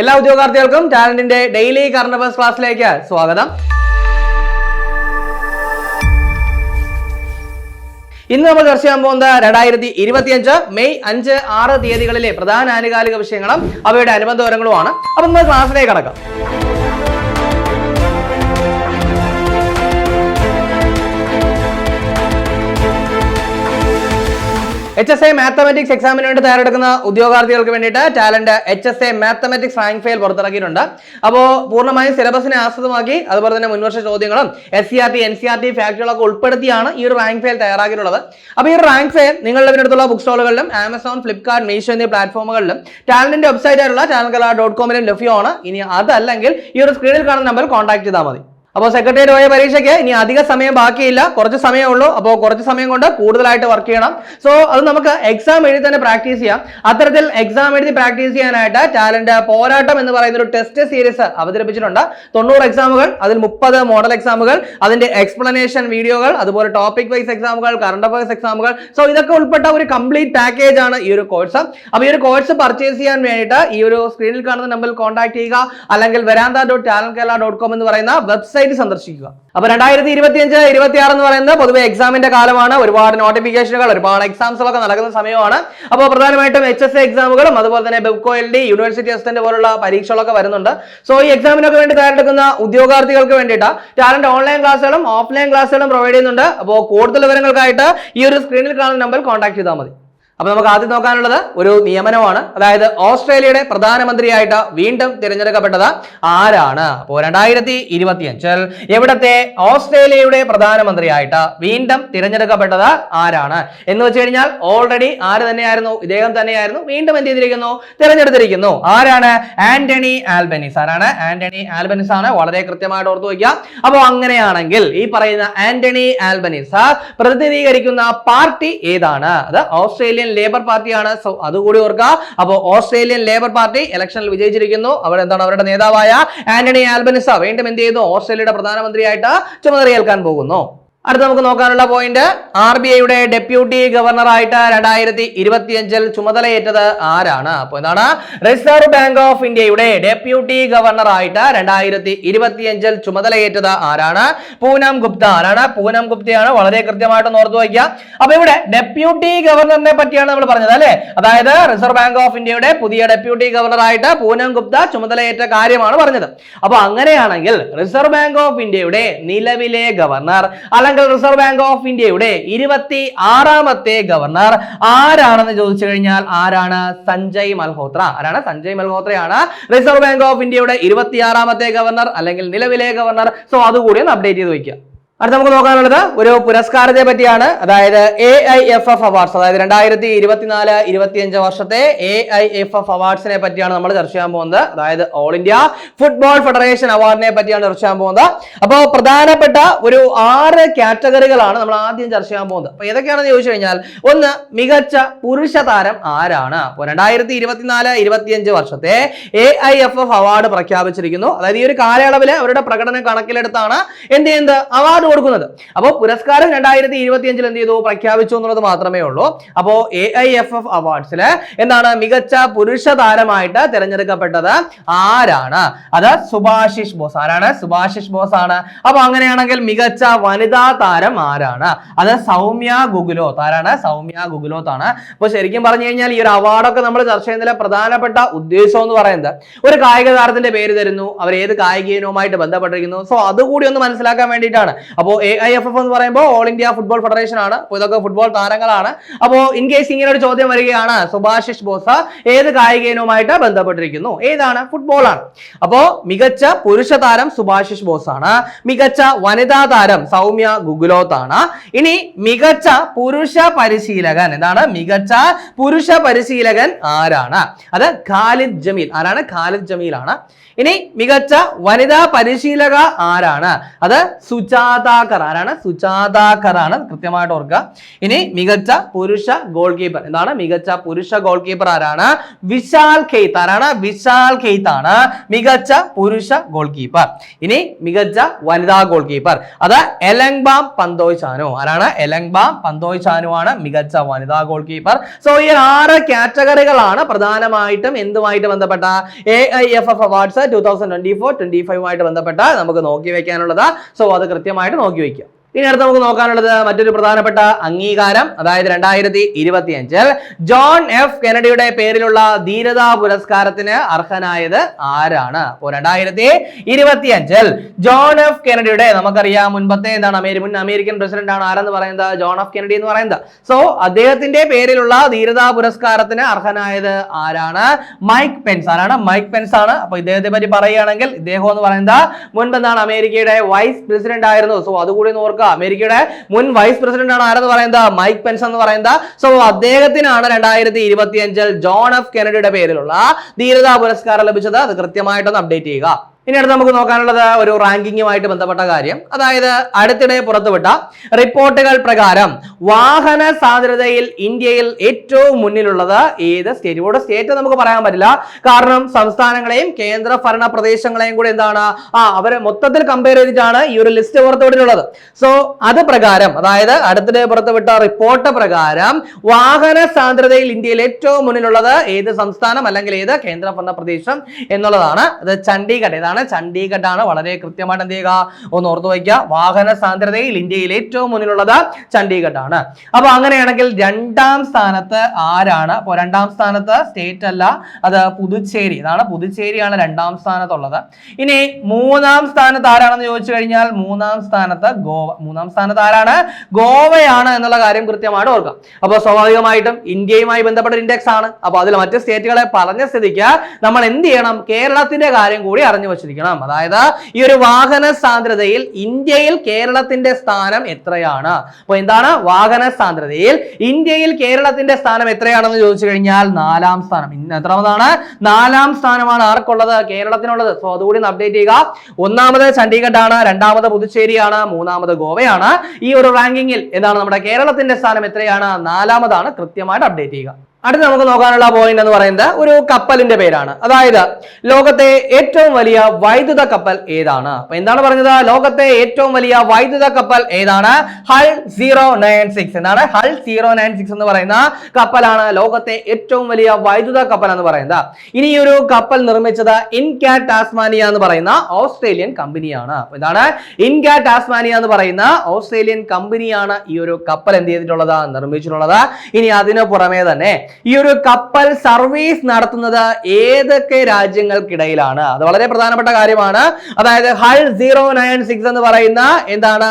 എല്ലാ ഉദ്യോഗാർത്ഥികൾക്കും ടാലന്റിന്റെ ഡെയിലി കറണ്ട് ക്ലാസ്സിലേക്ക് സ്വാഗതം. ഇന്ന് നമ്മൾ ചർച്ച ചെയ്യാൻ പോകുന്നത് രണ്ടായിരത്തി ഇരുപത്തിയഞ്ച് മെയ് അഞ്ച് ആറ് തീയതികളിലെ പ്രധാന ആനുകാലിക വിഷയങ്ങളും അവയുടെ അനുബന്ധ വിവരങ്ങളുമാണ്. അപ്പൊ നമ്മൾ ക്ലാസ്സിലേക്ക് കടക്കാം. എച്ച് എസ് എ മാത്തമാറ്റിക്സ് എക്സാമിന് വേണ്ടി തയ്യാറെടുക്കുന്ന ഉദ്യോഗാർത്ഥികൾക്ക് വേണ്ടിയിട്ട് talent H S A mathematics rank file പുറത്തിറക്കിയിട്ടുണ്ട്. അപ്പോൾ പൂർണമായും സിലബസിനെ ആസ്പദമാക്കി അതുപോലെ തന്നെ മുൻവർഷ ചോദ്യങ്ങളും S C R T N C R T ഫാക്ടറികളൊക്കെ ഉൾപ്പെടുത്തിയാണ് ഈ ഒരു റാങ്ക് ഫയൽ തയ്യാറാക്കിയിട്ടുള്ളത്. അപ്പോൾ ഈ ഒരു റാങ്ക് ഫയൽ നിങ്ങളുടെ അടുത്തുള്ള ബുക്ക് സ്റ്റോളുകളിലും ആമസോൺ ഫ്ലിപ്കാർട്ട് മീഷോ എന്നീ പ്ലാറ്റ്ഫോമുകളിലും ടാലന്റിന്റെ വെബ്സൈറ്റ് ആയിട്ടുള്ള ചാനൽ കല ഡോട്ട് കോമിലും ലഭ്യമാണ്. ഇനി അതല്ലെങ്കിൽ ഈ ഒരു സ്ക്രീനിൽ കാണുന്ന നമ്പർ കോൺടാക്ട് ചെയ്താൽ മതി. അപ്പോൾ സെക്രട്ടേറിയറ്റ് പോയ പരീക്ഷയ്ക്ക് ഇനി അധിക സമയം ബാക്കിയില്ല. കുറച്ച് സമയമേ ഉള്ളൂ അപ്പോൾ കുറച്ച് സമയം കൊണ്ട് കൂടുതലായിട്ട് വർക്ക് ചെയ്യണം. സോ അത് നമുക്ക് എക്സാം എഴുതി തന്നെ പ്രാക്ടീസ് ചെയ്യാം. അത്തരത്തിൽ എക്സാം എഴുതി പ്രാക്ടീസ് ചെയ്യാനായിട്ട് ടാലന്റ് പോരാട്ടം എന്ന് പറയുന്ന ഒരു ടെസ്റ്റ് സീരീസ് അവതരിപ്പിച്ചിട്ടുണ്ട്. തൊണ്ണൂറ് എക്സാമുകൾ അതിൽ മുപ്പത് മോഡൽ എക്സാമുകൾ അതിന്റെ എക്സ്പ്ലനേഷൻ വീഡിയോകൾ അതുപോലെ ടോപ്പിക് വൈസ് എക്സാമുകൾ കറണ്ട് അഫയേഴ്സ് എക്സാമുകൾ സോ ഇതൊക്കെ ഉൾപ്പെട്ട ഒരു കംപ്ലീറ്റ് പാക്കേജ് ആണ് ഈ ഒരു കോഴ്സ് അപ്പോൾ ഈ ഒരു കോഴ്സ് പർച്ചേസ് ചെയ്യാൻ വേണ്ടിയിട്ട് ഈ ഒരു സ്ക്രീനിൽ കാണുന്ന നമ്പറിൽ കോൺടാക്ട് ചെയ്യുക. അല്ലെങ്കിൽ Varantha dot Kerala dot com എന്ന് പറയുന്ന വെബ്സൈറ്റ് സന്ദർശിക്കുക. അപ്പൊ രണ്ടായിരത്തി ഇരുപത്തി അഞ്ച് ഇരുപത്തി ആറ് എന്ന് പറയുന്നത് പൊതുവെ എക്സാമിന്റെ കാലമാണ്. ഒരുപാട് നോട്ടിഫിക്കേഷനുകൾ ഒരുപാട് എക്സാംസുകളൊക്കെ നടക്കുന്ന സമയമാണ്. അപ്പോൾ പ്രധാനമായിട്ടും എച്ച് എസ് എക്സാമുകളും അതുപോലെ തന്നെ Bevco L D university assistant പോലുള്ള പരീക്ഷകളൊക്കെ വരുന്നുണ്ട്. സോ ഈ എക്സാമിനൊക്കെ വേണ്ടി തയ്യാറെടുക്കുന്ന ഉദ്യോഗാർത്ഥികൾക്ക് വേണ്ടിയിട്ട് ടാലന്റ് ഓൺലൈൻ ക്ലാസ്സുകളും ഓഫ്ലൈൻ ക്ലാസ്സുകളും പ്രൊവൈഡ് ചെയ്യുന്നുണ്ട്. അപ്പോൾ കൂടുതൽ വിവരങ്ങൾക്കായിട്ട് ഈ ഒരു സ്ക്രീനിൽ കാണുന്ന നമ്പർ കോൺടാക്ട് ചെയ്താൽ മതി. അപ്പൊ നമുക്ക് ആദ്യം നോക്കാനുള്ളത് ഒരു നിയമനമാണ്. അതായത് ഓസ്ട്രേലിയയുടെ പ്രധാനമന്ത്രിയായിട്ട് വീണ്ടും തിരഞ്ഞെടുക്കപ്പെട്ടത് ആരാണ്? അപ്പോൾ രണ്ടായിരത്തി ഇരുപത്തിയഞ്ചിൽ എവിടത്തെ ഓസ്ട്രേലിയയുടെ പ്രധാനമന്ത്രിയായിട്ട് വീണ്ടും തിരഞ്ഞെടുക്കപ്പെട്ടത് ആരാണ്? എന്ന് വെച്ച് കഴിഞ്ഞാൽ ഓൾറെഡി ആര് തന്നെയായിരുന്നു? ഇദ്ദേഹം തന്നെയായിരുന്നു. വീണ്ടും എന്ത് ചെയ്തിരിക്കുന്നു? തിരഞ്ഞെടുത്തിരിക്കുന്നു. ആരാണ്? Anthony Albanese. ആരാണ്? ആന്റണി ആൽബനിസ് ആണ്. വളരെ കൃത്യമായിട്ട് ഓർത്തു വയ്ക്കുക. അപ്പോൾ അങ്ങനെയാണെങ്കിൽ ഈ പറയുന്ന ആന്റണി ആൽബനിസ് പ്രതിനിധീകരിക്കുന്ന പാർട്ടി ഏതാണ്? അത് ഓസ്ട്രേലിയൻ ലേബർ പാർട്ടിയാണ് സോ അതുകൂടി ഓർക്കുക അപ്പോൾ ഓസ്ട്രേലിയൻ ലേബർ പാർട്ടി ഇലക്ഷനിൽ വിജയിച്ചിരിക്കുന്നു. അവിടെ എന്താണ് അവരുടെ നേതാവായ ആന്റണി ആൽബനിസ വീണ്ടും എന്ത് ചെയ്തു? ഓസ്ട്രേലിയയുടെ പ്രധാനമന്ത്രിയായിട്ട് ചുമതലയേൽക്കാൻ പോകുന്നു. അടുത്ത നമുക്ക് നോക്കാനുള്ള പോയിന്റ് ആർ ബി ഐയുടെ ഡെപ്യൂട്ടി ഗവർണറായിട്ട് രണ്ടായിരത്തി ഇരുപത്തിയഞ്ചിൽ ചുമതലയേറ്റത് ആരാണ്? അപ്പോൾ എന്താണ്? റിസർവ് ബാങ്ക് ഓഫ് ഇന്ത്യയുടെ ഡെപ്യൂട്ടി ഗവർണറായിട്ട് രണ്ടായിരത്തി ഇരുപത്തിയഞ്ചിൽ ചുമതലയേറ്റത് ആരാണ്? പൂനം ഗുപ്ത. ആരാണ്? പൂനം ഗുപ്തയാണ്. വളരെ കൃത്യമായിട്ട് ഓർത്തു വയ്ക്കുക. അപ്പൊ ഇവിടെ ഡെപ്യൂട്ടി ഗവർണറിനെ പറ്റിയാണ് നമ്മൾ പറഞ്ഞത് അല്ലെ? അതായത് റിസർവ് ബാങ്ക് ഓഫ് ഇന്ത്യയുടെ പുതിയ ഡെപ്യൂട്ടി ഗവർണറായിട്ട് പൂനം ഗുപ്ത ചുമതലയേറ്റ കാര്യമാണ് പറഞ്ഞത്. അപ്പൊ അങ്ങനെയാണെങ്കിൽ റിസർവ് ബാങ്ക് ഓഫ് ഇന്ത്യയുടെ നിലവിലെ ഗവർണർ അല്ലെങ്കിൽ റിസർവ് ബാങ്ക് ഓഫ് ഇന്ത്യയുടെ ഇരുപത്തി ആറാമത്തെ ഗവർണർ ആരാണെന്ന് ചോദിച്ചു കഴിഞ്ഞാൽ ആരാണ്? സഞ്ജയ് മൽഹോത്ര. ആരാണ്? സഞ്ജയ് മൽഹോത്രയാണ് റിസർവ് ബാങ്ക് ഓഫ് ഇന്ത്യയുടെ ഇരുപത്തിയാറാമത്തെ ഗവർണർ അല്ലെങ്കിൽ നിലവിലെ ഗവർണർ സോ അതുകൂടി ഒന്ന് അപ്ഡേറ്റ് ചെയ്ത് വയ്ക്കുക അടുത്ത നമുക്ക് നോക്കാനുള്ളത് ഒരു പുരസ്കാരത്തെ പറ്റിയാണ്. അതായത് A I F F awards അതായത് രണ്ടായിരത്തി ഇരുപത്തിനാല് ഇരുപത്തിയഞ്ച് വർഷത്തെ എ ഐ എഫ് എഫ് അവാർഡ്സിനെ പറ്റിയാണ് നമ്മൾ ചർച്ച ചെയ്യാൻ പോകുന്നത്. അതായത് ഓൾ ഇന്ത്യ ഫുട്ബോൾ ഫെഡറേഷൻ അവാർഡിനെ പറ്റിയാണ് ചർച്ച ചെയ്യാൻ പോകുന്നത്. അപ്പോൾ പ്രധാനപ്പെട്ട ഒരു ആറ് കാറ്റഗറികളാണ് നമ്മൾ ആദ്യം ചർച്ച ചെയ്യാൻ പോകുന്നത്. അപ്പോൾ ഏതൊക്കെയാണെന്ന് ചോദിച്ചു കഴിഞ്ഞാൽ ഒന്ന് മികച്ച പുരുഷ താരം ആരാണ്? അപ്പോൾ രണ്ടായിരത്തി ഇരുപത്തിനാല് ഇരുപത്തിയഞ്ച് വർഷത്തെ A I F F award പ്രഖ്യാപിച്ചിരിക്കുന്നു. അതായത് ഈ ഒരു കാലയളവിൽ അവരുടെ പ്രകടനം കണക്കിലെടുത്താണ് എന്ത് ചെയ്യുന്നത്? അവാർഡ് കൊടുക്കുന്നത്. അപ്പോൾ പുരസ്കാരം രണ്ടായിരത്തി ഇരുപത്തി അഞ്ചിൽ എന്ത് ചെയ്തു? പ്രഖ്യാപിച്ചു എന്നുള്ളത് മാത്രമേ ഉള്ളൂ. അപ്പോൾ എ ഐ എഫ് എഫ് അവാർഡ്സിൽ എന്താണ് മികച്ച പുരുഷ താരമായിട്ട് തിരഞ്ഞെടുക്കപ്പെട്ടത് ആരാണ്? അത് സുഭാഷിഷ് ബോസ്. ആരാണ്? സുഭാഷിഷ് ബോസ് ആണ്. അപ്പൊ അങ്ങനെയാണെങ്കിൽ മികച്ച വനിതാ താരം ആരാണ്? അത് സൗമ്യ ഗുഗുലോത്ത്. ആരാണ്? സൗമ്യ ഗുഗുലോത്ത് ആണ്. അപ്പൊ ശരിക്കും പറഞ്ഞു കഴിഞ്ഞാൽ ഈ ഒരു അവാർഡൊക്കെ നമ്മൾ ചർച്ച ചെയ്യുന്നതിലെ പ്രധാനപ്പെട്ട ഉദ്ദേശം എന്ന് പറയുന്നത് ഒരു കായിക താരത്തിന്റെ പേര് തരുന്നു. അവർ ഏത് കായിക ഇനവുമായിട്ട് ബന്ധപ്പെട്ടിരിക്കുന്നു. സോ അതുകൂടി ഒന്ന് മനസ്സിലാക്കാൻ വേണ്ടിയിട്ടാണ് അപ്പോൾ എ ഐ എഫ് എഫ് എന്ന് പറയുമ്പോൾ ഓൾ ഇന്ത്യ ഫുട്ബോൾ ഫെഡറേഷൻ ആണ്. അപ്പോൾ ഇതൊക്കെ ഫുട്ബോൾ താരങ്ങളാണ്. അപ്പോൾ ഇൻ കേസ് ഇങ്ങനെ ഒരു ചോദ്യം വരികയാണ് സുഭാഷിഷ് ബോസ ഏത് കായിക ഇനവുമായിട്ട് ബന്ധപ്പെട്ടിരിക്കുന്നു? ഏതാണ്? ഫുട്ബോൾ ആണ്. അപ്പോൾ മികച്ച പുരുഷ താരം സുഭാഷിഷ് ബോസ് ആണ്. മികച്ച വനിതാ താരം സൗമ്യ ഗുഗുലോത്ത് ആണ്. ഇനി മികച്ച പുരുഷ പരിശീലകൻ എന്താണ്? മികച്ച പുരുഷ പരിശീലകൻ ആരാണ്? അത് ഖാലിദ് ജമീൽ. ആരാണ്? ഖാലിദ് ജമീൽ ആണ്. ഇനി മികച്ച വനിതാ പരിശീലക ആരാണ്? അത് സുജാത സുജാതാക്കർ. ആരാണ്? സുജാതാക്കർ ആണ്. കൃത്യമായിട്ട് ഓർക്കുക. ഇനി മികച്ച പുരുഷ ഗോൾ കീപ്പർ എന്താണ്? മികച്ച പുരുഷ ഗോൾ കീപ്പർ ആരാണ്? വിശാൽ ഖെയ്ത്ത്. ആരാണ്? വിശാൽ ഖെയ്ത്ത് ആണ് മികച്ച പുരുഷ ഗോൾ കീപ്പർ ഇനി മികച്ച വനിതാ ഗോൾ കീപ്പർ അത് എലങ്ബാം പന്തോയ് ചാനു ആരാണ്? എലങ്ബാം പന്തോയ് ചാനു ആണ് മികച്ച വനിതാ ഗോൾ കീപ്പർ സോ ഈ ആറ് കാറ്റഗറികളാണ് പ്രധാനമായിട്ടും എന്തുമായിട്ട് ബന്ധപ്പെട്ട A I F F awards two thousand twenty four twenty ഫൈവുമായിട്ട് ബന്ധപ്പെട്ട നമുക്ക് നോക്കി വെക്കാനുള്ളത്. സോ അത് കൃത്യമായിട്ട് നോക്കി വെക്കുക ഇനി അടുത്ത് നമുക്ക് നോക്കാനുള്ളത് മറ്റൊരു പ്രധാനപ്പെട്ട അംഗീകാരം അതായത് രണ്ടായിരത്തി ഇരുപത്തി അഞ്ചിൽ ജോൺ എഫ് കെനഡിയുടെ പേരിലുള്ള ധീരതാ പുരസ്കാരത്തിന് അർഹനായത് ആരാണ്? അപ്പോൾ രണ്ടായിരത്തി ഇരുപത്തി അഞ്ചിൽ ജോൺ എഫ് കെനഡിയുടെ നമുക്കറിയാം മുൻപത്തെ എന്താണ് അമേരി മുൻ അമേരിക്കൻ പ്രസിഡന്റ് ആണ് ആരെന്ന് പറയുന്നത്? ജോൺ എഫ് കെനഡി എന്ന് പറയുന്നത്. സോ അദ്ദേഹത്തിന്റെ പേരിലുള്ള ധീരതാ പുരസ്കാരത്തിന് അർഹനായത് ആരാണ്? മൈക്ക് പെൻസ് ആരാണ്? മൈക്ക് പെൻസ് ആണ്. അപ്പൊ ഇദ്ദേഹത്തെ പറ്റി പറയുകയാണെങ്കിൽ ഇദ്ദേഹം എന്ന് പറയുന്നത് മുൻപ് എന്താണ് അമേരിക്കയുടെ വൈസ് പ്രസിഡന്റ് ആയിരുന്നു. സോ അതുകൂടി ഓർക്കുക അമേരിക്കയുടെ മുൻ വൈസ് പ്രസിഡന്റ് ആണ് ആരെന്ന് പറയുന്നത്? മൈക്ക് പെൻസ് എന്ന് പറയുന്നത്. സോ അദ്ദേഹത്തിനാണ് രണ്ടായിരത്തി ഇരുപത്തി അഞ്ചിൽ ജോൺ എഫ് കെനഡിയുടെ പേരിലുള്ള ധീരതാ പുരസ്കാരം ലഭിച്ചത്. അത് കൃത്യമായിട്ടൊന്ന് അപ്ഡേറ്റ് ചെയ്യുക. ഇനി അടുത്ത് നമുക്ക് നോക്കാനുള്ളത് ഒരു റാങ്കിങ്ങുമായിട്ട് ബന്ധപ്പെട്ട കാര്യം. അതായത് അടുത്തിടെ പുറത്തുവിട്ട റിപ്പോർട്ടുകൾ പ്രകാരം വാഹന സാന്ദ്രതയിൽ ഇന്ത്യയിൽ ഏറ്റവും മുന്നിലുള്ളത് ഏത് സ്റ്റേറ്റ്? ഇവിടെ സ്റ്റേറ്റ് നമുക്ക് പറയാൻ പറ്റില്ല. കാരണം സംസ്ഥാനങ്ങളെയും കേന്ദ്ര ഭരണ പ്രദേശങ്ങളെയും കൂടി എന്താണ്? ആ അവരെ മൊത്തത്തിൽ കമ്പയർ ചെയ്തിട്ടാണ് ഈ ഒരു ലിസ്റ്റ് പുറത്തുവിട്ടിട്ടുള്ളത്. സോ അത് പ്രകാരം അതായത് അടുത്തിടെ പുറത്തുവിട്ട റിപ്പോർട്ട് പ്രകാരം വാഹന സാന്ദ്രതയിൽ ഇന്ത്യയിൽ ഏറ്റവും മുന്നിലുള്ളത് ഏത് സംസ്ഥാനം അല്ലെങ്കിൽ ഏത് കേന്ദ്ര ഭരണ പ്രദേശം എന്നുള്ളതാണ്. അത് ചണ്ഡീഗഡ്. ഏതാണ് ചണ്ഡീഗഡ് ആണ് വളരെ കൃത്യമായിട്ട് എന്ത് ചെയ്യുക? ഒന്ന് ഓർത്തു വയ്ക്കുക. വാഹന സാന്ദ്രതയിൽ ഇന്ത്യയിൽ ഏറ്റവും മുന്നിലുള്ളത് ചണ്ഡീഗഡ് ആണ് അപ്പൊ അങ്ങനെയാണെങ്കിൽ രണ്ടാം സ്ഥാനത്ത് ആരാണ്? അപ്പോൾ രണ്ടാം സ്ഥാനത്ത് സ്റ്റേറ്റ് അല്ല അത് പുതുച്ചേരി. ഇതാണ് പുതുച്ചേരിയാണ് രണ്ടാം സ്ഥാനത്തുള്ളത്. ഇനി മൂന്നാം സ്ഥാനത്ത് ആരാണെന്ന് ചോദിച്ചു കഴിഞ്ഞാൽ മൂന്നാം സ്ഥാനത്ത് ഗോവ. മൂന്നാം സ്ഥാനത്ത് ആരാണ്? ഗോവയാണ് എന്നുള്ള കാര്യം കൃത്യമായിട്ട് ഓർക്കുക. അപ്പോൾ സ്വാഭാവികമായിട്ടും ഇന്ത്യയുമായി ബന്ധപ്പെട്ട ഇൻഡെക്സ് ആണ്. അപ്പോൾ അതിൽ മറ്റ് സ്റ്റേറ്റുകളെ പറഞ്ഞ സ്ഥിതിക്ക് നമ്മൾ എന്ത് ചെയ്യണം? കേരളത്തിന്റെ കാര്യം കൂടി അറിഞ്ഞു വച്ചിരിക്കണം അതായത് ഈ ഒരു വാഹന സാന്ദ്രതയിൽ ഇന്ത്യയിൽ കേരളത്തിന്റെ സ്ഥാനം എത്രയാണ്? അപ്പോൾ എന്താണ്? വാഹന സാന്ദ്രതയിൽ ഇന്ത്യയിൽ കേരളത്തിന്റെ സ്ഥാനം എത്രയാണെന്ന് ചോദിച്ചു കഴിഞ്ഞാൽ നാലാം സ്ഥാനം. എത്രാമതാണ്? നാലാം സ്ഥാനമാണ് ആർക്കുള്ളത്? കേരളത്തിനുള്ളത്. സോ അതുകൂടി അപ്ഡേറ്റ് ചെയ്യുക. ഒന്നാമത് ചണ്ഡീഗഡ് ആണ് രണ്ടാമത് പുതുച്ചേരിയാണ് മൂന്നാമത് ഗോവയാണ്. ഈ ഒരു റാങ്കിങ്ങിൽ എന്താണ്? നമ്മുടെ കേരളത്തിന്റെ സ്ഥാനം എത്രയാണ്? നാലാമതാണ് കൃത്യമായിട്ട് അപ്ഡേറ്റ് ചെയ്യുക. അടുത്ത് നമുക്ക് നോക്കാനുള്ള പോയിന്റ് എന്ന് പറയുന്നത് ഒരു കപ്പലിന്റെ പേരാണ്. അതായത് ലോകത്തെ ഏറ്റവും വലിയ വൈദ്യുത കപ്പൽ ഏതാണ്? അപ്പൊ എന്താണ് പറഞ്ഞത്? ലോകത്തെ ഏറ്റവും വലിയ വൈദ്യുത കപ്പൽ ഏതാണ്? ഹൾ സീറോ നയൻ സിക്സ് എന്താണ്? ഹൾ സീറോ നയൻ സിക്സ് എന്ന് പറയുന്ന കപ്പലാണ് ലോകത്തെ ഏറ്റവും വലിയ വൈദ്യുത കപ്പൽ എന്ന് പറയുന്നത്. ഇനി ഒരു കപ്പൽ നിർമ്മിച്ചത് ഇൻകാ ടാസ്മാനിയ എന്ന് പറയുന്ന ഓസ്ട്രേലിയൻ കമ്പനിയാണ്. അപ്പൊ എന്താണ്? ഇൻകാ ടാസ്മാനിയ എന്ന് പറയുന്ന ഓസ്ട്രേലിയൻ കമ്പനിയാണ് ഈ ഒരു കപ്പൽ എന്ത് ചെയ്തിട്ടുള്ളത്? നിർമ്മിച്ചിട്ടുള്ളത്. ഇനി അതിനു പുറമെ തന്നെ ഈ ഒരു കപ്പൽ സർവീസ് നടത്തുന്നത് ഏതൊക്കെ രാജ്യങ്ങൾക്കിടയിലാണ്? അത് വളരെ പ്രധാനപ്പെട്ട കാര്യമാണ്. അതായത് ഹൾ സീറോ നയൻ സിക്സ് എന്ന് പറയുന്ന എന്താണ്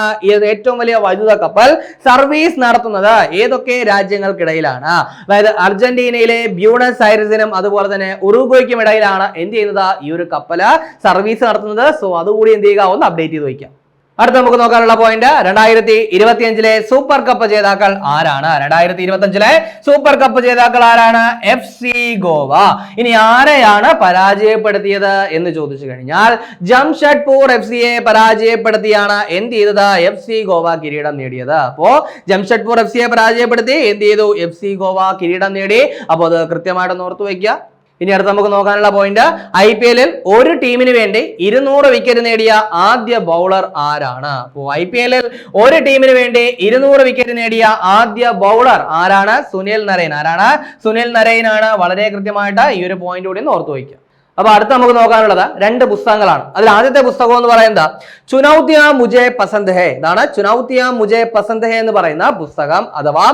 ഏറ്റവും വലിയ വൈദ്യുത കപ്പൽ സർവീസ് നടത്തുന്നത് ഏതൊക്കെ രാജ്യങ്ങൾക്കിടയിലാണ്? അതായത് അർജന്റീനയിലെ ബ്യൂണസ് ഐറിസിനും അതുപോലെ തന്നെ ഉറുഗോയ്ക്കും ഇടയിലാണ് എന്ത് ചെയ്യുന്നത് ഈ ഒരു കപ്പൽ സർവീസ് നടത്തുന്നത്. സോ അതുകൂടി എന്ത് ചെയ്യുക? ഒന്ന് അപ്ഡേറ്റ് ചെയ്ത് വയ്ക്കാം. അടുത്ത നമുക്ക് നോക്കാനുള്ള പോയിന്റ് രണ്ടായിരത്തി ഇരുപത്തി അഞ്ചിലെ സൂപ്പർ കപ്പ് ജേതാക്കൾ ആരാണ്? രണ്ടായിരത്തി ഇരുപത്തി അഞ്ചിലെ സൂപ്പർ കപ്പ് ജേതാക്കൾ ആരാണ്? F C Goa. ഇനി ആരെയാണ് പരാജയപ്പെടുത്തിയത് എന്ന് ചോദിച്ചു കഴിഞ്ഞാൽ ജംഷഡ്പൂർ എഫ് സിയെ പരാജയപ്പെടുത്തിയാണ് എന്ത് ചെയ്തത്? എഫ് സി ഗോവ കിരീടം നേടിയത്. അപ്പോ ജംഷഡ്പൂർ എഫ് സിയെ പരാജയപ്പെടുത്തി എന്ത് ചെയ്തു? എഫ് സി ഗോവ കിരീടം നേടി. അപ്പോൾ അത് കൃത്യമായിട്ട് ഓർത്തു വയ്ക്കുക. ഇനി അടുത്ത് നമുക്ക് നോക്കാനുള്ള പോയിന്റ് ഐ പി എല്ലിൽ ഒരു ടീമിന് വേണ്ടി ഇരുന്നൂറ് വിക്കറ്റ് നേടിയ ആദ്യ ബൗളർ ആരാണ്? അപ്പോൾ ഐ പി എല്ലിൽ ഒരു ടീമിന് വേണ്ടി ഇരുന്നൂറ് വിക്കറ്റ് നേടിയ ആദ്യ ബൗളർ ആരാണ്? സുനിൽ നരേൻ. ആരാണ്? സുനിൽ നരേനാണ്. വളരെ കൃത്യമായിട്ട് ഈ ഒരു പോയിന്റ് കൂടി ഒന്ന് ഓർത്തു വയ്ക്കുക. അപ്പൊ അടുത്ത് നമുക്ക് നോക്കാനുള്ളത് രണ്ട് പുസ്തകങ്ങളാണ്. അതിൽ ആദ്യത്തെ പുസ്തകം എന്ന് പറയുന്നത് ചുനൌത്തിയ മുജെ പസന്ത് ഹേ. ഇതാണ് ചുനൌത്തിയ മുജെ പസന്ത് ഹേ എന്ന് പറയുന്ന പുസ്തകം. അഥവാ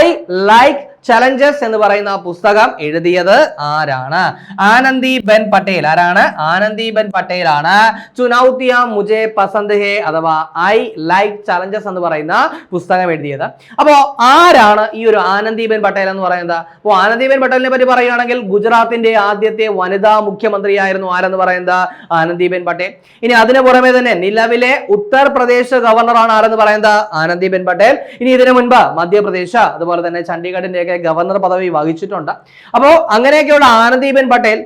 ഐ ലൈക്ക് ചലഞ്ചസ് എന്ന് പറയുന്ന പുസ്തകം എഴുതിയത് ആരാണ്? ആനന്ദി ബെൻ പട്ടേൽ. ആരാണ്? ആനന്ദി ബെൻ പട്ടേൽ ആണ് ചുനൌത്തിയ മുജെ പസന്ത് ഹേ അഥവാ ഐ ലൈക്ക് ചലഞ്ചസ് എന്ന് പറയുന്ന പുസ്തകം എഴുതിയത്. അപ്പോ ആരാണ് ഈ ഒരു ആനന്ദി ബെൻ പട്ടേൽ എന്ന് പറയുന്നത്? അപ്പോ ആനന്ദി ബെൻ പട്ടേലിനെ പറ്റി പറയുകയാണെങ്കിൽ ഗുജറാത്തിന്റെ ആദ്യത്തെ വനിതാ മുഖ്യമന്ത്രിയായിരുന്നു ആരെന്ന് പറയുന്നത്? ആനന്ദി ബെൻ പട്ടേൽ. ഇനി അതിനു പുറമെ തന്നെ നിലവിലെ ഉത്തർപ്രദേശ് ഗവർണറാണ് ആരെന്ന് പറയുന്നത്? ആനന്ദി ബെൻ പട്ടേൽ. ഇനി ഇതിനു മുൻപ് മധ്യപ്രദേശ് അതുപോലെ തന്നെ ചണ്ഡീഗഡിന്റെ ഒക്കെ ഗവർണർ പദവി വഹിച്ചിട്ടുണ്ട്. അപ്പോൾ അങ്ങനെയൊക്കെയുള്ള ആനന്ദീബൻ പട്ടേൽ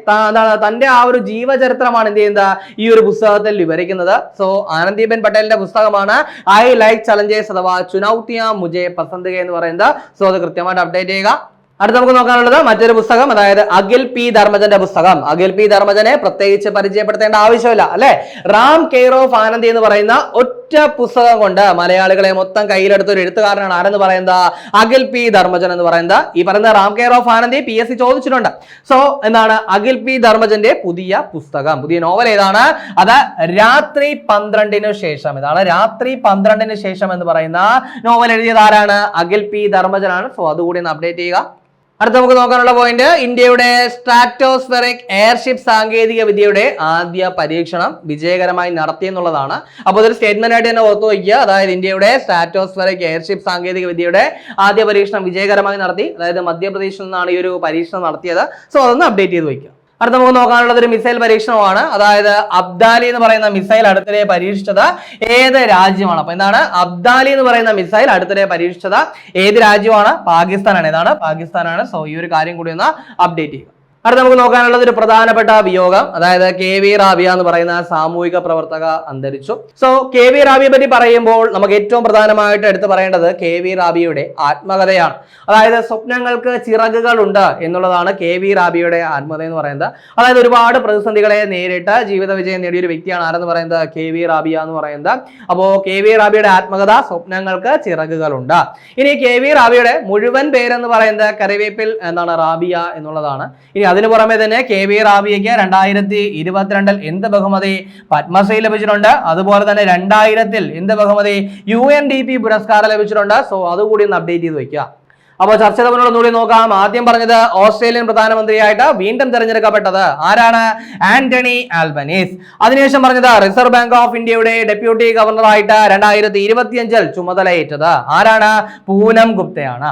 തന്റെ ആ ഒരു ജീവചരിത്രമാണ് എന്ത് ചെയ്യുന്നത്? ഈ ഒരു പുസ്തകത്തിൽ വിവരിക്കുന്നത്. സോ ആനന്ദീബൻ പട്ടേലിന്റെ പുസ്തകമാണ് ഐ ലൈക്ക് ചലഞ്ചേഴ്സ് അഥവാ ചുനൌത്തിയ മുജെ പസന്ത് എന്ന് പറയുന്നത്. സോ അത് കൃത്യമായിട്ട് അപ്ഡേറ്റ് ചെയ്യുക. അടുത്ത നമുക്ക് നോക്കാനുള്ളത് മറ്റൊരു പുസ്തകം അതായത് അഖിൽ പി. ധർമ്മജന്റെ പുസ്തകം. അഖിൽ പി. ധർമ്മജനെ പ്രത്യേകിച്ച് പരിചയപ്പെടുത്തേണ്ട ആവശ്യമില്ല അല്ലെ? റാം കെയർ ഓഫ് ആനന്ദി എന്ന് പറയുന്ന ഒറ്റ പുസ്തകം കൊണ്ട് മലയാളികളെ മൊത്തം കയ്യിലെടുത്ത ഒരു എഴുത്തുകാരനാണ്. ആരെന്ന് പറയുന്നത്? അഖിൽ പി. ധർമ്മജൻ എന്ന് പറയുന്നത്. ഈ പറയുന്ന Ram care of Anandi P S C ചോദിച്ചിട്ടുണ്ട്. സോ എന്താണ്? അഖിൽ പി. ധർമ്മജന്റെ പുതിയ പുസ്തകം പുതിയ നോവൽ ഏതാണ്? അത് രാത്രി പന്ത്രണ്ടിന് ശേഷം. ഇതാണ് രാത്രി പന്ത്രണ്ടിന് ശേഷം എന്ന് പറയുന്ന നോവൽ എഴുതിയത് ആരാണ്? അഖിൽ പി. ധർമ്മജനാണ്. സോ അതുകൂടി ഒന്ന് അപ്ഡേറ്റ് ചെയ്യുക. അടുത്ത നമുക്ക് നോക്കാനുള്ള പോയിന്റ് ഇന്ത്യയുടെ സ്ട്രാറ്റോസ്ഫെറിക് എയർഷിപ്പ് സാങ്കേതിക വിദ്യയുടെ ആദ്യ പരീക്ഷണം വിജയകരമായി നടത്തി എന്നുള്ളതാണ്. അപ്പോൾ ഇതൊരു സ്റ്റേറ്റ്മെന്റ് ആയിട്ട് തന്നെ ഓർത്തു വയ്ക്കുക. അതായത് ഇന്ത്യയുടെ സ്ട്രാറ്റോസ്ഫെറിക് എയർഷിപ്പ് സാങ്കേതിക വിദ്യയുടെ ആദ്യ പരീക്ഷണം വിജയകരമായി നടത്തി. അതായത് മധ്യപ്രദേശിൽ നിന്നാണ് ഈ ഒരു പരീക്ഷണം നടത്തിയത്. സോ അതൊന്ന് അപ്ഡേറ്റ് ചെയ്ത് വയ്ക്കുക. അടുത്ത നമുക്ക് നോക്കാനുള്ളത് ഒരു മിസൈൽ പരീക്ഷണമാണ് അതായത് അബ്ദാലി എന്ന് പറയുന്ന മിസൈൽ അടുത്തിടെ പരീക്ഷിച്ചത് ഏത് രാജ്യമാണ്? അപ്പൊ എന്താണ്? അബ്ദാലി എന്ന് പറയുന്ന മിസൈൽ അടുത്തിടെ പരീക്ഷിച്ചത് ഏത് രാജ്യമാണ്? പാകിസ്ഥാനാണ്. ഏതാണ്? പാകിസ്ഥാനാണ്. സോ ഈ ഒരു കാര്യം കൂടി ഒന്ന് അപ്ഡേറ്റ് ചെയ്യുക. അടുത്ത നമുക്ക് നോക്കാനുള്ളത് ഒരു പ്രധാനപ്പെട്ട വിയോഗം. അതായത് കെ വി റാബിയ എന്ന് പറയുന്ന സാമൂഹിക പ്രവർത്തക അന്തരിച്ചു. സോ കെ വി റാബിയെ പറ്റി പറയുമ്പോൾ നമുക്ക് ഏറ്റവും പ്രധാനമായിട്ട് എടുത്തു പറയേണ്ടത് കെ വി റാബിയുടെ ആത്മകഥയാണ്. അതായത് സ്വപ്നങ്ങൾക്ക് ചിറകുകൾ ഉണ്ട് എന്നുള്ളതാണ് കെ വി റാബിയുടെ ആത്മകഥ എന്ന് പറയുന്നത്. അതായത് ഒരുപാട് പ്രതിസന്ധികളെ നേരിട്ട് ജീവിത വിജയം നേടിയ ഒരു വ്യക്തിയാണ് ആരെന്ന് പറയുന്നത് കെ വി റാബിയ എന്ന് പറയുന്നത്. അപ്പോൾ കെ വി റാബിയുടെ ആത്മകഥ സ്വപ്നങ്ങൾക്ക് ചിറകുകളുണ്ട്. ഇനി കെ വി റാബിയുടെ മുഴുവൻ പേരെന്ന് പറയുന്നത് കറിവേപ്പിൽ എന്താണ് റാബിയ എന്നുള്ളതാണ്. ഇനി അതിനു പുറമെ തന്നെ കെ വി റാബിയയ്ക്ക് രണ്ടായിരത്തി ഇരുപത്തിരണ്ടിൽ എന്ത് ബഹുമതി പത്മശ്രീ ലഭിച്ചിട്ടുണ്ട്? അതുപോലെ തന്നെ രണ്ടായിരത്തിൽ എന്ത് ബഹുമതി യു എൻ ഡി പി പുരസ്കാരം ലഭിച്ചിട്ടുണ്ട്. സോ അതുകൂടി ഒന്ന് അപ്ഡേറ്റ് ചെയ്ത് വെക്കുക. അപ്പോൾ ചർച്ച തമ്മിലുള്ള ഒന്നുകൂടി നോക്കാം. ആദ്യം പറഞ്ഞത് ഓസ്ട്രേലിയൻ പ്രധാനമന്ത്രിയായിട്ട് വീണ്ടും തെരഞ്ഞെടുക്കപ്പെട്ടത് ആരാണ്? Anthony Albanese. അതിനുശേഷം പറഞ്ഞത് റിസർവ് ബാങ്ക് ഓഫ് ഇന്ത്യയുടെ ഡെപ്യൂട്ടി ഗവർണറായിട്ട് രണ്ടായിരത്തി ഇരുപത്തിയഞ്ചിൽ ചുമതലയേറ്റത് ആരാണ്? പൂനം ഗുപ്തയാണ്.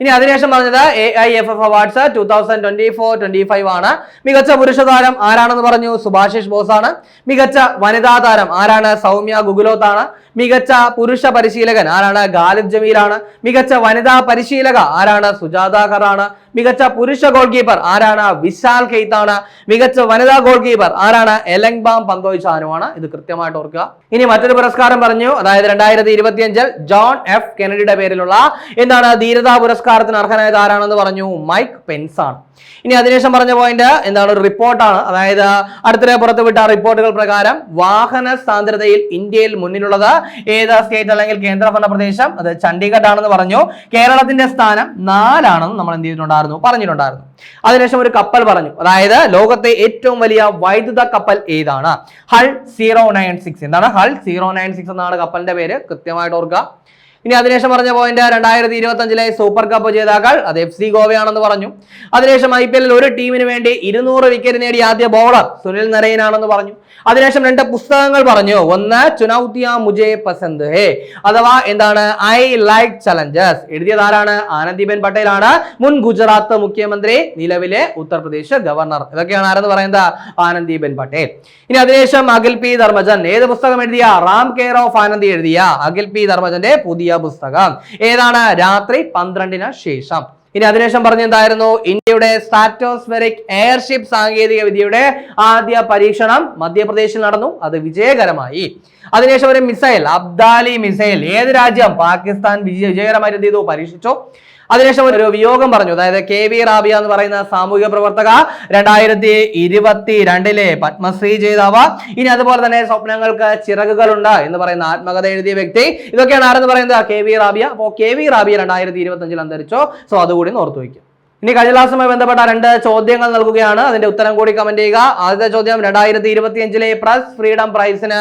ഇനി അതിനുശേഷം പറഞ്ഞത് A I F F awards two thousand twenty four twenty five ആണ്. മികച്ച പുരുഷ താരം ആരാണെന്ന് പറഞ്ഞു? സുഭാഷിഷ് ബോസ് ആണ് മികച്ച വനിതാ താരം ആരാണ്? സൗമ്യ ഗുഗുലോത്ത് ആണ് മികച്ച പുരുഷ പരിശീലകൻ ആരാണ്? ഗാലിബ് ജമീലാണ്. മികച്ച വനിതാ പരിശീലക ആരാണ്? സുജാത ഖറാണ്. മികച്ച പുരുഷ ഗോൾ കീപ്പർ ആരാണ്? വിശാൽ കെയ്ത്താണ് മികച്ച വനിതാ ഗോൾ കീപ്പർ ആരാണ്? എലങ്ബാം പന്തോയ് ചാനുമാണ് ഇത് കൃത്യമായിട്ട് ഓർക്കുക. ഇനി മറ്റൊരു പുരസ്കാരം പറഞ്ഞു. അതായത് രണ്ടായിരത്തി ഇരുപത്തിയഞ്ചിൽ ജോൺ എഫ് കെനഡിയുടെ പേരിലുള്ള എന്താണ് ധീരതാ പുരസ്കാരത്തിന് അർഹനായത് ആരാണെന്ന് പറഞ്ഞു? മൈക്ക് പെൻസ് ആണ് ഇനി അതിനുശേഷം പറഞ്ഞ പോയിന്റ് എന്താണ്? ഒരു റിപ്പോർട്ടാണ് അതായത് അടുത്തിടെ പുറത്തുവിട്ട റിപ്പോർട്ടുകൾ പ്രകാരം വാഹന സാന്ദ്രതയിൽ ഇന്ത്യയിൽ മുന്നിലുള്ളത് ഏത് സ്റ്റേറ്റ് അല്ലെങ്കിൽ കേന്ദ്രഭരണ പ്രദേശം? അത് ചണ്ഡീഗഡ് ആണെന്ന് പറഞ്ഞു. കേരളത്തിന്റെ സ്ഥാനം നാലാണെന്ന് നമ്മൾ എന്ത് ചെയ്തിട്ടുണ്ടായിരുന്നു പറഞ്ഞിട്ടുണ്ടായിരുന്നു. അതിനുശേഷം ഒരു കപ്പൽ പറഞ്ഞു. അതായത് ലോകത്തെ ഏറ്റവും വലിയ വൈദ്യുത കപ്പൽ ഏതാണ്? Hull zero nine six. എന്താണ് ഹൾ സീറോ നയൻ സിക്സ് എന്നാണ് കപ്പലിന്റെ പേര്? കൃത്യമായിട്ട് ഓർക്കുക. ഇനി അതിനുശേഷം പറഞ്ഞ പോയിന്റ് രണ്ടായിരത്തി ഇരുപത്തി അഞ്ചിലെ സൂപ്പർ കപ്പ് ജേതാക്കൾ അത് എഫ് സി ഗോവയാണെന്ന് പറഞ്ഞു. അതിനുശേഷം ഐ പി എല്ലിൽ ഒരു ടീമിന് വേണ്ടി ഇരുന്നൂറ് വിക്കറ്റ് നേടിയ ആദ്യ ബോളർ സുനിൽ നരയനാണെന്ന് പറഞ്ഞു. അതിനുശേഷം രണ്ട് പുസ്തകങ്ങൾ പറഞ്ഞു. ഒന്ന് ചുനൌത്തിയ മുജേ പസന്ത് ഹേ അഥവാ എന്താണ് ഐ ലൈക്ക് ചലഞ്ചേഴ്സ് എഴുതിയത് ആരാണ്? ആനന്ദിബെൻ പട്ടേലാണ്. മുൻ ഗുജറാത്ത് മുഖ്യമന്ത്രി നിലവിലെ ഉത്തർപ്രദേശ് ഗവർണർ. ഇതൊക്കെയാണ് ആരെന്ന് പറയുന്നത്? ആനന്ദിബെൻ പട്ടേൽ. ഇനി അതിനുശേഷം അഖിൽ പി. ധർമ്മജൻ. ഏത് പുസ്തകം എഴുതിയ? റാം കെയർ ഓഫ് ആനന്ദി എഴുതിയ. അഖിൽ പി. ധർമ്മജന്റെ പുതിയ പുസ്തകം. ഏതാണ്? രാത്രി പന്ത്രണ്ടിന് ശേഷം. ഇനി അതിനുശേഷം പറഞ്ഞെന്തായിരുന്നു? ഇന്ത്യയുടെ സാറ്റോസ്ഫെറിക് എയർഷിപ്പ് സാങ്കേതിക വിദ്യയുടെ ആദ്യ പരീക്ഷണം മധ്യപ്രദേശിൽ നടന്നു. അത് വിജയകരമായി. അതിനുശേഷം ഒരു മിസൈൽ അബ്ദാലി മിസൈൽ ഏത് രാജ്യം? പാകിസ്ഥാൻ വിജയ- വിജയകരമായി എന്ത് ചെയ്തു? പരീക്ഷിച്ചു. അതിനുശേഷം ഒരു വിയോഗം പറഞ്ഞു. അതായത് കെ വി റാബിയ എന്ന് പറയുന്ന സാമൂഹിക പ്രവർത്തക രണ്ടായിരത്തി ഇരുപത്തി രണ്ടിലെ പത്മശ്രീ ജേതാവ്. ഇനി അതുപോലെ തന്നെ സ്വപ്നങ്ങൾക്ക് ചിറകുകളുണ്ട് എന്ന് പറയുന്ന ആത്മകഥ എഴുതിയ വ്യക്തി. ഇതൊക്കെയാണ് ആരെന്ന് പറയുന്നത്? K V Rabiya. അപ്പോൾ കെ വി റാബിയ രണ്ടായിരത്തി ഇരുപത്തി അഞ്ചിൽ അന്തരിച്ചോ. സോ അതുകൂടി ഓർത്തു വയ്ക്കും ഇനി കഴിഞ്ഞ ക്ലാസ്സുമായി ബന്ധപ്പെട്ട രണ്ട് ചോദ്യങ്ങൾ നൽകുകയാണ്. അതിന്റെ ഉത്തരം കൂടി കമന്റ് ചെയ്യുക. ആദ്യത്തെ ചോദ്യം രണ്ടായിരത്തി ഇരുപത്തി അഞ്ചിലെ പ്രസ് ഫ്രീഡം പ്രൈസിന്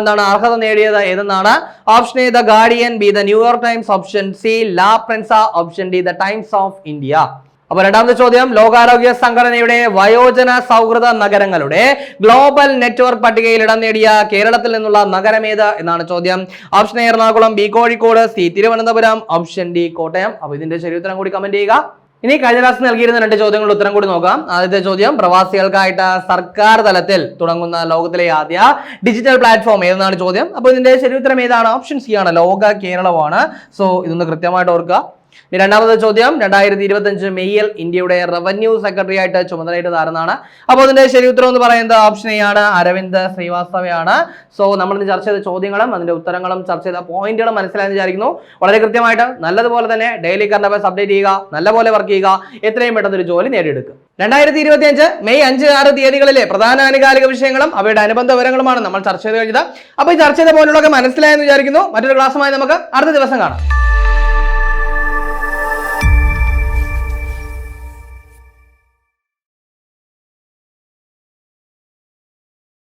എന്താണ് അർഹത നേടിയത് ഏതെന്നാണ്? Option A the Guardian B the New York Times option C La Prensa option D the Times of India. അപ്പൊ രണ്ടാമത്തെ ചോദ്യം ലോകാരോഗ്യ സംഘടനയുടെ വയോജന സൗഹൃദ നഗരങ്ങളുടെ ഗ്ലോബൽ നെറ്റ്വർക്ക് പട്ടികയിൽ ഇടം നേടിയ കേരളത്തിൽ നിന്നുള്ള നഗരം ഏത് എന്നാണ് ചോദ്യം. Option A Ernakulam B Kozhikode C Thiruvananthapuram option D Kottayam. അപ്പൊ ഇതിന്റെ ശരി ഉത്തരം കൂടി കമന്റ് ചെയ്യുക. ഇനി കഴിഞ്ഞ ക്ലാസ് നൽകിയിരുന്ന രണ്ട് ചോദ്യങ്ങളുടെ ഉത്തരം കൂടി നോക്കാം. ആദ്യത്തെ ചോദ്യം പ്രവാസികൾക്കായിട്ട് സർക്കാർ തലത്തിൽ തുടങ്ങുന്ന ലോകത്തിലെ ആദ്യ ഡിജിറ്റൽ പ്ലാറ്റ്ഫോം ഏതെന്നാണ് ചോദ്യം? അപ്പോൾ ഇതിന്റെ ശരി ഉത്തരം ഏതാണ്? ഓപ്ഷൻ സി ആണ് ലോക കേരളമാണ്. സോ ഇതൊന്ന് കൃത്യമായിട്ട് ഓർക്കുക. രണ്ടാമത്തെ ചോദ്യം രണ്ടായിരത്തി ഇരുപത്തി അഞ്ച് മെയ്യിൽ ഇന്ത്യയുടെ റവന്യൂ സെക്രട്ടറി ആയിട്ട് ചുമതലയിട്ട് താരുന്നതാണ് അപ്പോൾ അതിന്റെ ശരി ഉത്തരം എന്ന് പറയുന്നത് ഓപ്ഷൻ എ ആണ് അരവിന്ദ് ശ്രീവാസ്തവയാണ്. സോ നമ്മൾ ഇന്ന് ചർച്ച ചെയ്ത ചോദ്യങ്ങളും അതിന്റെ ഉത്തരങ്ങളും ചർച്ച ചെയ്ത പോയിന്റുകളും മനസ്സിലായെന്ന് വിചാരിക്കുന്നു. വളരെ കൃത്യമായിട്ട് നല്ലതുപോലെ തന്നെ ഡെയിലി കറണ്ട് അഫയേഴ്സ് അപ്ഡേറ്റ് ചെയ്യുക നല്ലപോലെ വർക്ക് ചെയ്യുക എത്രയും പെട്ടെന്ന് ഒരു ജോലി നേടിയെടുക്കുക. രണ്ടായിരത്തി ഇരുപത്തി അഞ്ച് മെയ് അഞ്ച് ആറ് തീയതികളിലെ പ്രധാന ആനുകാലിക വിഷയങ്ങളും അവയുടെ അനുബന്ധ വിവരങ്ങളുമാണ് നമ്മൾ ചർച്ച ചെയ്ത് കഴിഞ്ഞത്. അപ്പോൾ ഈ ചർച്ച ചെയ്ത പോലുള്ളതൊക്കെ മനസ്സിലായെന്ന് വിചാരിക്കുന്നു. മറ്റൊരു ക്ലാസ്സുമായി നമുക്ക് അടുത്ത ദിവസം കാണാം.